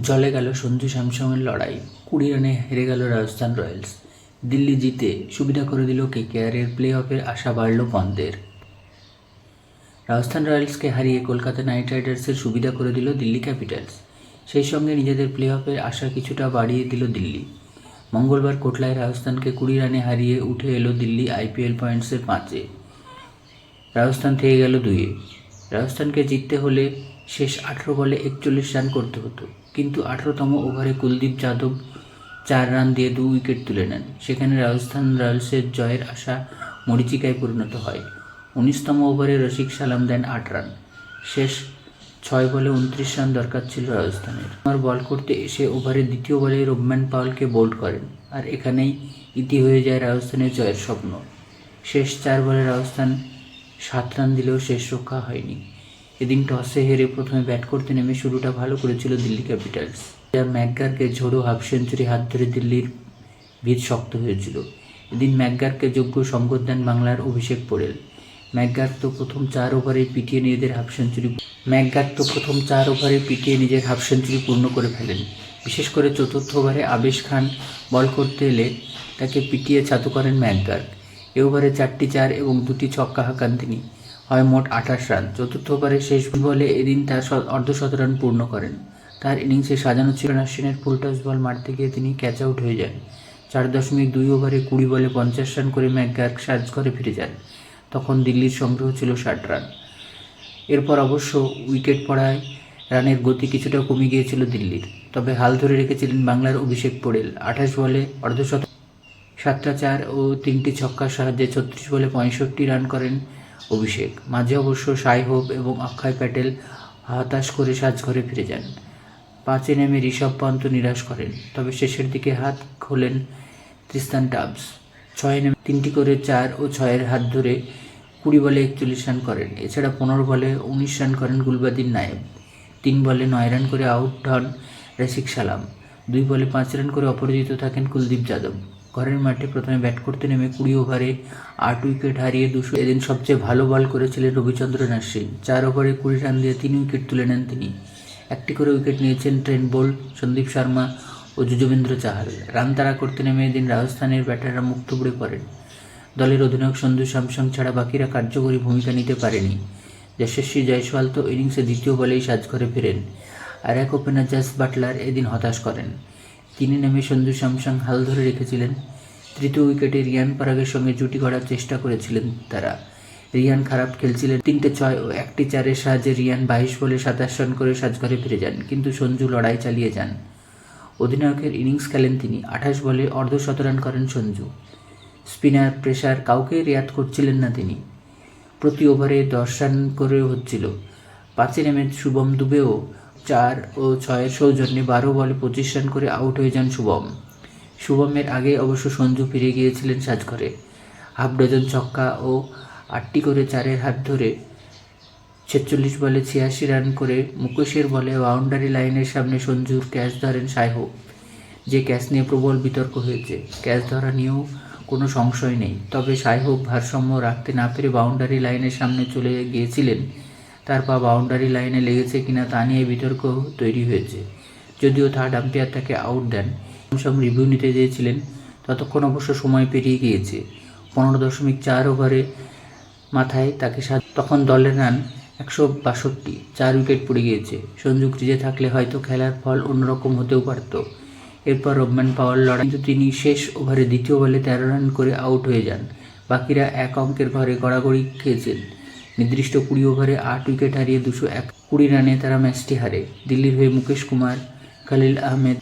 জলে গেল সঞ্জু স্যামসংয়ের লড়াই। কুড়ি রানে হেরে গেল রাজস্থান রয়্যালস। দিল্লি জিতে সুবিধা করে দিল কেকেআরের প্লে অফের আশা বাড়ল পন্দের। রাজস্থান রয়্যালসকে হারিয়ে কলকাতা নাইট রাইডার্সের সুবিধা করে দিল দিল্লি ক্যাপিটালস। সেই সঙ্গে নিজেদের প্লে অফের আশা কিছুটা বাড়িয়ে দিল দিল্লি। মঙ্গলবার কোটলায় রাজস্থানকে কুড়ি রানে হারিয়ে উঠে এলো দিল্লি আইপিএল পয়েন্টসের পাঁচে। রাজস্থান থেকে গেল দুইয়ে। রাজস্থানকে জিততে হলে শেষ আঠেরো বলে একচল্লিশ রান করতে হতো। কিন্তু আঠেরোতম ওভারে কুলদীপ যাদব চার রান দিয়ে দু উইকেট তুলে নেন। সেখানে রাজস্থান রয়্যালসের জয়ের আশা মরিচিকায় পরিণত হয়। উনিশতম ওভারে রশিক সালাম দেন আট রান। শেষ ছয় বলে উনত্রিশ রান দরকার ছিল রাজস্থানের। আমার বল করতে এসে ওভারের দ্বিতীয় বলে রোবম্যান পাওয়ালকে বোল্ড করেন। আর এখানেই ইতি হয়ে যায় রাজস্থানের জয়ের স্বপ্ন। শেষ চার বলে রাজস্থান সাত রান দিলেও শেষ রক্ষা হয়নি। এদিন টসে হেরে প্রথমে ব্যাট করতে নেমে শুরুটা ভালো করেছিল দিল্লি ক্যাপিটালস। যা ম্যাকগারকে ঝোড়ো হাফ সেঞ্চুরি হাত ধরে দিল্লির ভিত শক্ত হয়েছিল। এদিন ম্যাকগারকে যোগ্য সঙ্গত দেন বাংলার অভিষেক পোড়েল ম্যাকগার তো প্রথম চার ওভারে পিটিয়ে নিজেদের হাফ সেঞ্চুরি ম্যাকগার তো প্রথম চার ওভারে পিটিয়ে নিজের হাফ সেঞ্চুরি পূর্ণ করে ফেলেন। বিশেষ করে চতুর্থ ওভারে আবেশ খান বল করতে এলে তাকে পিটিয়ে ছাতু করেন ম্যাকগার এ ওভারে চারটি চার এবং দুটি ছক্কা হাঁকান তিনি। হয় মোট আঠাশ রান। চতুর্থ ওভারে শেষ বলে এদিন তার অর্ধশত রান পূর্ণ করেন। তার ইনিংসে সাজানো ছিল অশ্বিনের ফুল টস বল মারতে গিয়ে তিনি ক্যাচ আউট হয়ে যান। চার দশমিক দুই ওভারে কুড়ি বলে পঞ্চাশ রান করে ম্যাকগার সাজ ঘরে ফিরে যান। তখন দিল্লির সংগ্রহ ছিল ষাট রান। এরপর অবশ্য উইকেট পড়ায় রানের গতি কিছুটা কমে গিয়েছিল দিল্লির। তবে হাল ধরে রেখেছিলেন বাংলার অভিষেক পোড়েল। আঠাশ বলে অর্ধশত সাতটা চার ও তিনটি ছক্কার সাহায্যে ছত্রিশ বলে পঁয়ষট্টি রান করেন অভিষেক। মাঝে অবশ্য সাই হোপ এবং অক্ষয় প্যাটেল হতাশ করে সাজঘরে ফিরে যান। পাঁচে নেমে ঋষভ পন্ত নিরাশ করেন, তবে শেষের দিকে হাত খোলেন ত্রিস্তান টাবস। ছয় নেমে তিনটি করে চার ও ছয়ের হাত ধরে কুড়ি বলে একচল্লিশ রান করেন। এছাড়া পনেরো বলে উনিশ রান করেন গুলবাদিন নায়েব। তিন বলে নয় রান করে আউট হন রসিক সালাম। দুই বলে পাঁচ রান করে অপরাজিত থাকেন কুলদীপ যাদব। ঘরের মাঠে প্রথমে ব্যাট করতে নেমে কুড়ি ওভারে আট উইকেট হারিয়ে দুশো এদিন সবচেয়ে ভালো বল করেছিলেন রবিচন্দ্রন অশ্বিন চার ওভারে কুড়ি রান দিয়ে তিন উইকেট তুলে নেন তিনি। একটি করে উইকেট নিয়েছেন ট্রেন্ট বোল্ট সন্দীপ শর্মা ও যুজবেন্দ্র চাহাল। রান তাড়া করতে নেমে এদিন রাজস্থানের ব্যাটাররা মুক্ত পড়ে পড়েন। দলের অধিনায়ক সন্ধু স্যামসং ছাড়া বাকিরা কার্যকরী ভূমিকা নিতে পারেনি। যশস্বী জয়সওয়াল তো ইনিংসে দ্বিতীয় বলেই সাজঘরে ফেরেন। আর এক ওপেনার জাস বাটলার এদিন হতাশ করেন। তিনি নেমে সঞ্জু স্যামসাং হাল ধরে রেখেছিলেন। তৃতীয় উইকেটে রিয়ান পরাগের সঙ্গে জুটি করার চেষ্টা করেছিলেন তারা। রিয়ান খারাপ খেলছিলেন তিনটে ছয় ও একটি চারের সাহায্যে রিয়ান বাইশ বলে সাতাশ রান করে সাজঘরে ফিরে যান, কিন্তু সঞ্জু লড়াই চালিয়ে যান। অধিনায়কের ইনিংস খেলেন তিনি, আঠাশ বলে অর্ধশত রান করেন সঞ্জু। স্পিনার প্রেসার কাউকে রেয়াত করছিলেন না তিনি। প্রতি ওভারে দশ রান করে হচ্ছিল। পাঁচে নেমে শুভম দুবেও চার ও ছয়ের সৌজন্যে বারো বলে পঁচিশ রান করে আউট হয়ে যান শুভম। শুভমের আগে অবশ্য সঞ্জু ফিরে গিয়েছিলেন সাজঘরে। হাফ ডজন ছক্কা ও আটটি করে চারের হাত ধরে ছেচল্লিশ বলে ছিয়াশি রান করে মুকেশের বলে বাউন্ডারি লাইনের সামনে সঞ্জুর ক্যাচ ধরেন সাইহোপ যে ক্যাচ নিয়ে প্রবল বিতর্ক হয়েছে, ক্যাচ ধরা নিয়েও কোনো সংশয় নেই। তবে সাইহোপ ভারসাম্য রাখতে না পেরে বাউন্ডারি লাইনের সামনে চলে গিয়েছিলেন তার পা বাউন্ডারি লাইনে লেগেছে কিনা তা নিয়ে বিতর্ক তৈরি হয়েছে। যদিও থার্ড আম্পায়ার তাকে আউট দেন। স্যামসং রিভিউ নিতে চেয়েছিলেন। ততক্ষণ অবশ্য সময় পেরিয়ে গিয়েছে। পনেরো দশমিক চার ওভারে মাথায় তাকে তখন দলের রান একশো বাষট্টি, চার উইকেট পড়ে গিয়েছে। সঞ্জু ক্রিজে থাকলে হয়তো খেলার ফল অন্যরকম হতেও পারত। এরপর রোবম্যান পাওয়ার লড়াই। কিন্তু তিনি শেষ ওভারে দ্বিতীয় বলে তেরো রান করে আউট হয়ে যান। বাকিরা এক অঙ্কের ঘরে গড়াগড়ি খেয়েছেন। নির্দিষ্ট কুড়ি ওভারে আট উইকেট হারিয়ে দুশো এক কুড়ি রানে তারা ম্যাচটি হারে। দিল্লির হয়ে মুকেশ কুমার, খালিল আহমেদ